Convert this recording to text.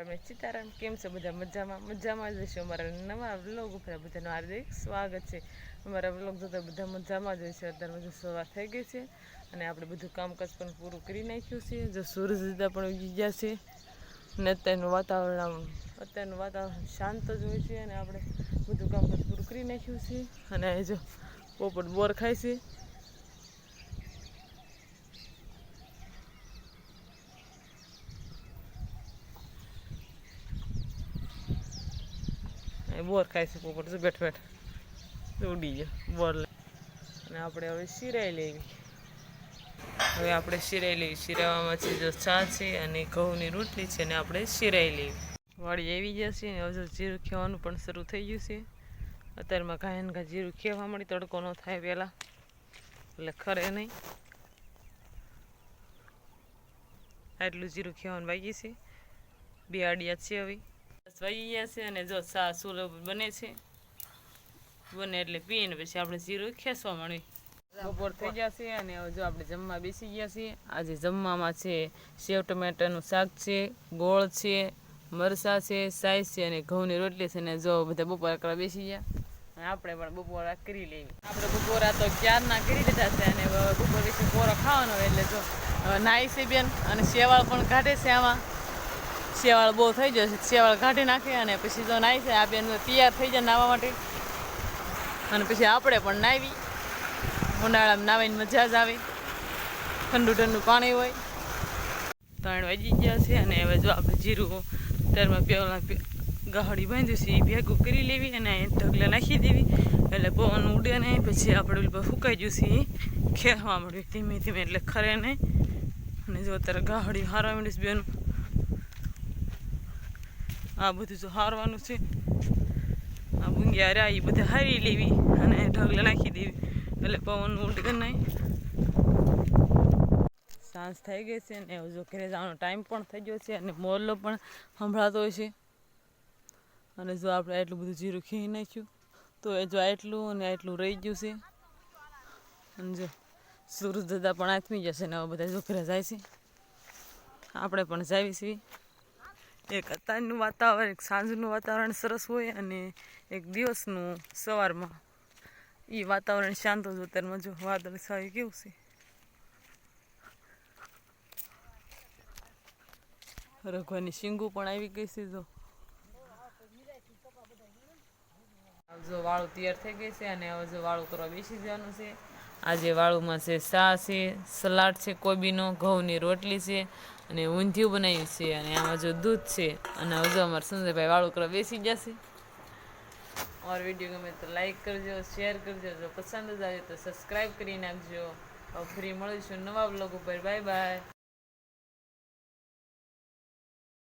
અમે સીતારામ કેમ છો? બધા મજામાં? મજામાં જ હશો અમારા નવા વ્લોગ ઉપર. બધાનું હાર્દિક સ્વાગત છે. અમારા વ્લોગ જોતા બધા મજામાં જ હશે અત્યારે બધું સવાર થઈ ગઈ છે અને આપણે બધું કામકાજ પણ પૂરું કરી નાખ્યું છે. જો સૂરજ દીધા પણ ઉગી ગયા છે અને અત્યારનું વાતાવરણ અત્યારનું વાતાવરણ શાંત જ હોય છે અને આપણે બધું કામકાજ પૂરું કરી નાખ્યું છે. અને જો પોપટ બોર ખાય છે. બોર ખાય છે પડશે બેઠ બેઠ. ઉડી ગયો. બોર લઈ અને આપણે હવે સિરાઈ લેવી. હવે આપણે સિરાઈ લેવી. સિરાવામાં છે જો ચા છે અને ઘઉંની રોટલી છે અને આપણે સિરાઈ લેવી. વાળી આવી જશે અને હજુ જીરું ખેવાનું પણ શરૂ થઈ ગયું છે. અત્યારમાં ઘાયન ઘા જીરું ખેવા મળી, તડકો ન થાય પહેલાં. એટલે ખરે નહીં. આટલું જીરું ખેવાનું બાકી છે. બે આડિયા છે હવે. બસ ગયા છે અને જો સા સુલભ બને છે. બને એટલે પીને પછી આપણે જીરું ખેંચવા માંડવી બપોર થઈ ગયા છે અને હવે જો આપણે જમવા બેસી ગયા છીએ. આજે જમવામાં છે સેવ, ટમેટાનું શાક છે, ગોળ છે મરસા છે સાઈઝ છે અને ઘઉંની રોટલી છે ને જો બધા બપોર કરવા બેસી ગયા. અને આપણે પણ બપોરા કરી લેવી. આપણે બપોરા તો ક્યારના કરી લીધા છે અને બપોર વિશે પોરો ખાવાનો એટલે જો નાઈ છે બેન અને શેવાળ પણ કાઢે છે આમાં. શેવાળ બહુ થઈ જશે શેવાળ કાઢી નાખે અને પછી તો નાહી છે આ બેન તૈયાર થઈ જાય નાહવા માટે. અને પછી આપણે પણ નાહી ઉનાળામાં નાવીને મજા જ આવે. ઠંડુ ઠંડુ પાણી હોય. ત્રણ વાગી ગયા છે અને હવે જો આપણે જીરું ત્યારમાં પેલા ગાહડી બાંધ્યું છે એ ભેગું કરી લેવી અને ઢગલા નાખી દેવી. એટલે પવન ઉડે નહીં પછી આપણે ઓલું ફૂંકાઈ ગયું છે ખેરવા મળ્યું ધીમે ધીમે એટલે ખરે નહીં. અને જો અત્યારે ગાહડી હારવા માંડીશ બેનું. આ બધું જો હારવાનું છે. આ ભૂંગી રહ્યા એ બધા હારી લેવી અને ઢગલે નાખી દેવી. એટલે પવન ઉડે નહીં સાંજ થઈ ગઈ છે અને જો ઘરે જવાનો ટાઈમ પણ થઈ ગયો છે અને મોરલો પણ સંભળાતો હોય છે. અને જો આપણે આટલું બધું જીરું ખી નાખ્યું, તો એ જો આટલું અને આટલું રહી ગયું છે. અને જો સૂરજ દાદા પણ આથમી જશે ને હવે બધા જો ઘરે જાય છે. આપણે પણ જાવી છીએ એક અત્યારનું વાતાવરણ, એક સાંજનું વાતાવરણ સરસ હોય અને એક દિવસનું સવારમાં એ વાતાવરણ શાંત હોય અત્યારમાં જો વાદળ છાયું, કેવું છે? રઘવાની શીંગુ પણ આવી ગઈ છે જો. જો વાળું તૈયાર થઈ ગઈ છે અને હવે જો વાળું કરવા બેસી જવાનું છે. આજે વાળુમાં છે સા છે, સલાડ છે, કોબીનો, ઘઉંની રોટલી છે અને ઊંધિયું બનાવ્યું છે અને આમાં જો દૂધ છે અને હજુ અમારા સંજયભાઈ વાળું કરવા બેસી જશે અમારો વીડિયો ગમે તો લાઈક કરજો શેર કરજો, જો પસંદ જ આવે તો સબસ્ક્રાઈબ કરી નાખજો. ફ્રી મળીશું નવા બ્લોગ ઉપર. Bye bye